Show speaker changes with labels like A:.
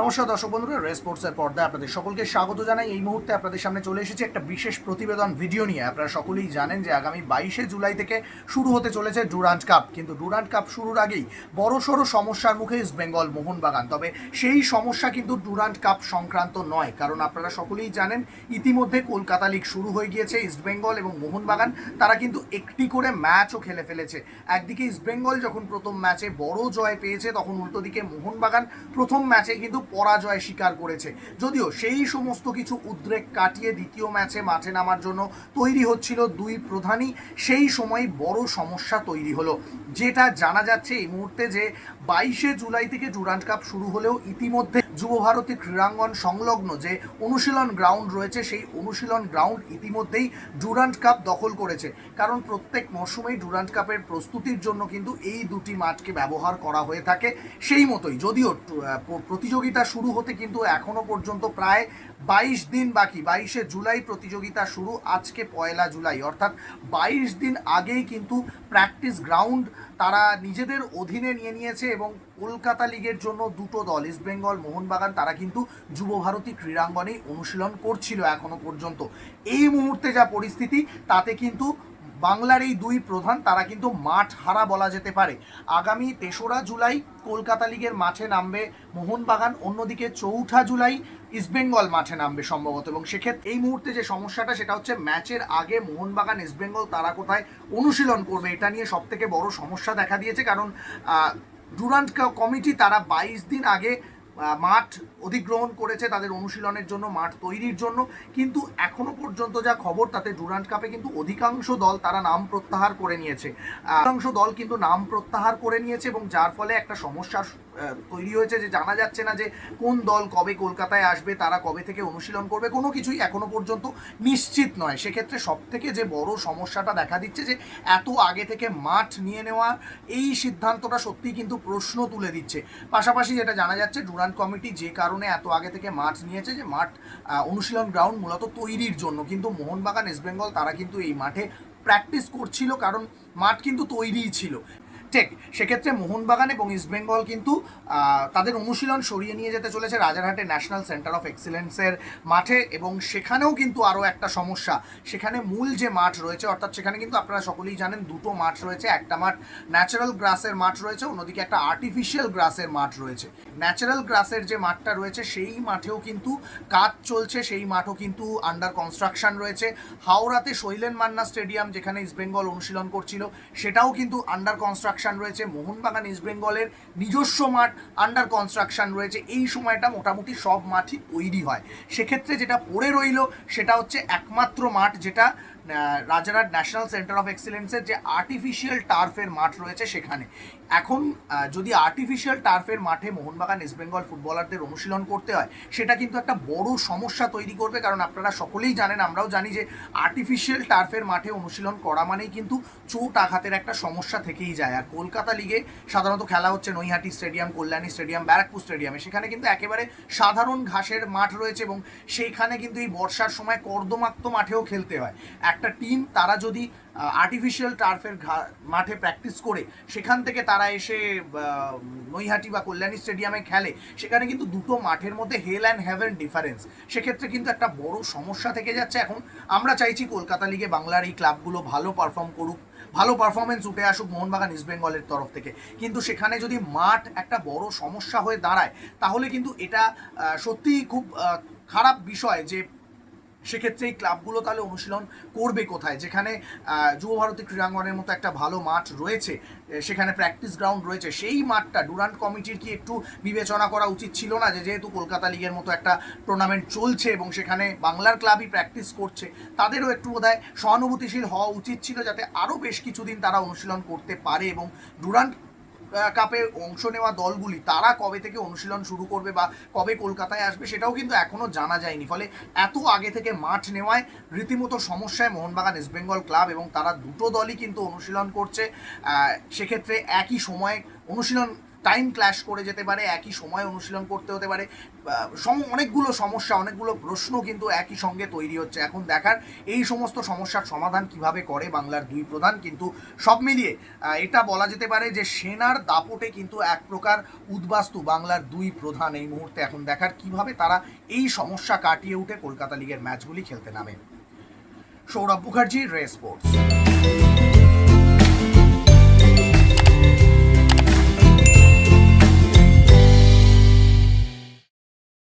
A: নমস্কার দর্শক বন্ধুরা, রেস স্পোর্টসের পর্দায় আপনাদের সকলকে স্বাগত জানাই। এই মুহূর্তে আপনাদের সামনে চলে এসেছে একটা বিশেষ প্রতিবেদন ভিডিও নিয়ে। আপনারা সকলেই জানেন যে আগামী বাইশে জুলাই থেকে শুরু হতে চলেছে ডুরান্ট কাপ। কিন্তু ডুরান্ট কাপ শুরুর আগেই বড়সড় সমস্যার মুখে ইস্ট বেঙ্গল মোহনবাগান। তবে সেই সমস্যা কিন্তু ডুরান্ট কাপ সংক্রান্ত নয়। কারণ আপনারা সকলেই জানেন, ইতিমধ্যে কলকাতা লিগ শুরু হয়ে গিয়েছে ইস্ট বেঙ্গল এবং মোহনবাগান। তারা কিন্তু একটি করে ম্যাচও খেলে ফেলেছে। একদিকে ইস্ট বেঙ্গল যখন প্রথম ম্যাচে বড় জয় পেয়েছে, তখন উল্টো দিকে মোহনবাগান প্রথম ম্যাচে কিন্তু পরাজয় স্বীকার করেছে। যদিও সেই সমস্ত কিছু উদ্রেক কাটিয়ে দ্বিতীয় ম্যাচে মাঠে নামার জন্য তৈরি হচ্ছিল দুই প্রধানই। সেই সময় বড় সমস্যা তৈরি হলো। যেটা জানা যাচ্ছে এই মুহূর্তে যে বাইশে জুলাই থেকে ডুরান্ট কাপ শুরু হলেও ইতিমধ্যে যুব ভারতী ক্রীড়াঙ্গন সংলগ্ন যে অনুশীলন গ্রাউন্ড রয়েছে, সেই অনুশীলন গ্রাউন্ড ইতিমধ্যেই ডুরান্ট কাপ দখল করেছে। কারণ প্রত্যেক মরশুমেই ডুরান্ট কাপের প্রস্তুতির জন্য কিন্তু এই দুটি মাঠকে ব্যবহার করা হয়ে থাকে সেই মতোই। যদিও প্রতিযোগিতা শুরু হতে কিন্তু এখনও পর্যন্ত প্রায় বাইশ দিন বাকি, বাইশে জুলাই প্রতিযোগিতা শুরু, আজকে পয়লা জুলাই। অর্থাৎ বাইশ দিন আগেই কিন্তু প্র্যাকটিস গ্রাউন্ড তারা নিজেদের অধীনে নিয়ে নিয়েছে এবং কলকাতা লিগের জন্য দুটো দল ইস্ট বেঙ্গল মোহনবাগান তারা কিন্তু যুব ভারতী ক্রীড়াঙ্গনেই অনুশীলন করছিল এখনও পর্যন্ত। এই মুহূর্তে যা পরিস্থিতি, তাতে কিন্তু বাংলার এই দুই প্রধান, তারা কিন্তু মাঠ হারা বলা যেতে পারে। আগামী তেসরা জুলাই কলকাতা লিগের মাঠে নামবে মোহনবাগান, অন্যদিকে চৌঠা জুলাই ইস্টবেঙ্গল মাঠে নামবে সম্ভবত। এবং সেক্ষেত্রে এই মুহূর্তে যে সমস্যাটা, সেটা হচ্ছে ম্যাচের আগে মোহনবাগান ইস্টবেঙ্গল তারা কোথায় অনুশীলন করবে, এটা নিয়ে সব থেকে বড় সমস্যা দেখা দিয়েছে। কারণ ডুরান্ট কমিটি তারা বাইশ দিন আগে মাঠ অধিগ্রহণ করেছে তাদের অনুশীলনের জন্য, মাঠ তৈরির জন্য। কিন্তু এখনও পর্যন্ত যা খবর, তাতে ডুরান্ট কাপে কিন্তু অধিকাংশ দল তারা নাম প্রত্যাহার করে নিয়েছে। অধিকাংশ দল কিন্তু নাম প্রত্যাহার করে নিয়েছে এবং যার ফলে একটা সমস্যার তৈরি হয়েছে যে জানা যাচ্ছে না যে কোন দল কবে কলকাতায় আসবে, তারা কবে থেকে অনুশীলন করবে, কোনো কিছুই এখনও পর্যন্ত নিশ্চিত নয়। সেক্ষেত্রে সব থেকে যে বড় সমস্যাটা দেখা দিচ্ছে যে এত আগে থেকে মাঠ নিয়ে নেওয়া, এই সিদ্ধান্তটা সত্যিই কিন্তু প্রশ্ন তুলে দিচ্ছে। পাশাপাশি যেটা জানা যাচ্ছে, ডুরান্ট কমিটি যে কারণে এত আগে থেকে মাঠ নিয়েছে যে মাঠ অনুশীলন গ্রাউন্ড মূলত তৈরির জন্য। কিন্তু মোহনবাগান ইস্টবেঙ্গল তারা কিন্তু এই মাঠে প্র্যাকটিস করছিল কারণ মাঠ কিন্তু তৈরিই ছিল। ঠিক সেক্ষেত্রে মোহনবাগান এবং ইস্টবেঙ্গল কিন্তু তাদের অনুশীলন সরিয়ে নিয়ে যেতে চলেছে রাজারহাটে ন্যাশনাল সেন্টার অফ এক্সিলেন্সের মাঠে এবং সেখানেও কিন্তু আরও একটা সমস্যা। সেখানে মূল যে মাঠ রয়েছে, অর্থাৎ সেখানে কিন্তু আপনারা সকলেই জানেন দুটো মাঠ রয়েছে। একটা মাঠ ন্যাচারাল গ্রাসের মাঠ রয়েছে, অন্যদিকে একটা আর্টিফিশিয়াল গ্রাসের মাঠ রয়েছে। ন্যাচারাল গ্রাসের যে মাঠটা রয়েছে, সেই মাঠেও কিন্তু কাজ চলছে, সেই মাঠও কিন্তু আন্ডার কনস্ট্রাকশন রয়েছে। হাওড়াতে শৈলেন মান্না স্টেডিয়াম, যেখানে ইস্টবেঙ্গল অনুশীলন করছিল, সেটাও কিন্তু আন্ডার কনস্ট্রাকশন রয়েছে, মোহনবাগান ইস্ট বেঙ্গলের নিজস্ব মাঠ আন্ডার কনস্ট্রাকশন রয়েছে। এই সময়টা মোটামুটি সব মাঠই তৈরি হয়। সেক্ষেত্রে যেটা পড়ে রইল, সেটা হচ্ছে একমাত্র মাঠ যেটা রাজারহাট ন্যাশনাল সেন্টার অফ এক্সিলেন্সের যে আর্টিফিশিয়াল টার্ফের মাঠ রয়েছে সেখানে। এখন যদি আর্টিফিশিয়াল টার্ফের মাঠে মোহনবাগান ইস্টবেঙ্গল ফুটবলারদের অনুশীলন করতে হয়, সেটা কিন্তু একটা বড় সমস্যা তৈরি করবে, কারণ আপনারা সকলেই জানেন, আমরাও জানি যে আর্টিফিশিয়াল টার্ফের মাঠে অনুশীলন করা মানেই কিন্তু চোট আঘাতের একটা সমস্যা থেকেই যায়। আর কলকাতা লিগে সাধারণত খেলা হচ্ছে নৈহাটি স্টেডিয়াম কল্যাণী স্টেডিয়াম ব্যারাকপুর স্টেডিয়ামে সেখানে কিন্তু একেবারে সাধারণ ঘাসের মাঠ রয়েছে এবং সেইখানে কিন্তু এই বর্ষার সময় কর্দমাক্ত মাঠেও খেলতে হয়। একটা টিম তারা যদি আর্টিফিশিয়াল টার্ফের মাঠে প্র্যাকটিস করে, সেখান থেকে তারা এসে নৈহাটি বা কল্যাণী স্টেডিয়ামে খেলে, সেখানে কিন্তু দুটো মাঠের মধ্যে হেল অ্যান্ড হ্যাভেন ডিফারেন্স সেক্ষেত্রে কিন্তু একটা বড় সমস্যা থেকে যাচ্ছে এখন। আমরা চাইছি কলকাতা লিগে বাংলার এই ক্লাবগুলো ভালো পারফর্ম করুক, ভালো পারফরমেন্স উঠে আসুক মোহনবাগান ইস্টবেঙ্গলের তরফ থেকে। কিন্তু সেখানে যদি মাঠ একটা বড় সমস্যা হয়ে দাঁড়ায়, তাহলে কিন্তু এটা সত্যিই খুব খারাপ বিষয় যে সেক্ষেত্রে এই ক্লাবগুলো তাহলে অনুশীলন করবে কোথায়? যেখানে যুব ভারতী ক্রীড়াঙ্গনের মতো একটা ভালো মাঠ রয়েছে সেখানে প্র্যাকটিস গ্রাউন্ড রয়েছে। সেই মাঠটা ডুরান্ট কমিটির কি একটু বিবেচনা করা উচিত ছিল না যে, যেহেতু কলকাতা লিগের মতো একটা টুর্নামেন্ট চলছে এবং সেখানে বাংলার ক্লাবই প্র্যাকটিস করছে, তাদেরও একটু বোধহয় সহানুভূতিশীল হওয়া উচিত ছিল যাতে আরও বেশ কিছুদিন তারা অনুশীলন করতে পারে এবং ডুরান্ট কাপে অংশ নেওয়া দলগুলি তারা কবে থেকে অনুশীলন শুরু করবে বা কবে কলকাতায় আসবে সেটাও কিন্তু এখনও জানা যায়নি। ফলে এত আগে থেকে মাঠ নেওয়ায় রীতিমতো সমস্যায় মোহনবাগান ইস্টবেঙ্গল ক্লাব এবং তারা দুটো দলই কিন্তু অনুশীলন করছে। সেক্ষেত্রে একই সময়ে অনুশীলন টাইম ক্ল্যাশ করে যেতে পারে, একই সময় অনুশীলন করতে হতে পারে। অনেকগুলো সমস্যা, অনেকগুলো প্রশ্ন কিন্তু একই সঙ্গে তৈরি হচ্ছে। এখন দেখার এই সমস্ত সমস্যার সমাধান কীভাবে করে বাংলার দুই প্রধান কিন্তু সব মিলিয়ে এটা বলা যেতে পারে যে সেনার দাপটে কিন্তু এক প্রকার উদ্বাস্তু বাংলার দুই প্রধান এই মুহূর্তে। এখন দেখার কীভাবে তারা এই সমস্যা কাটিয়ে উঠে কলকাতা লিগের ম্যাচগুলি খেলতে নামে। সৌরভ মুখার্জি, রে স্পোর্টস।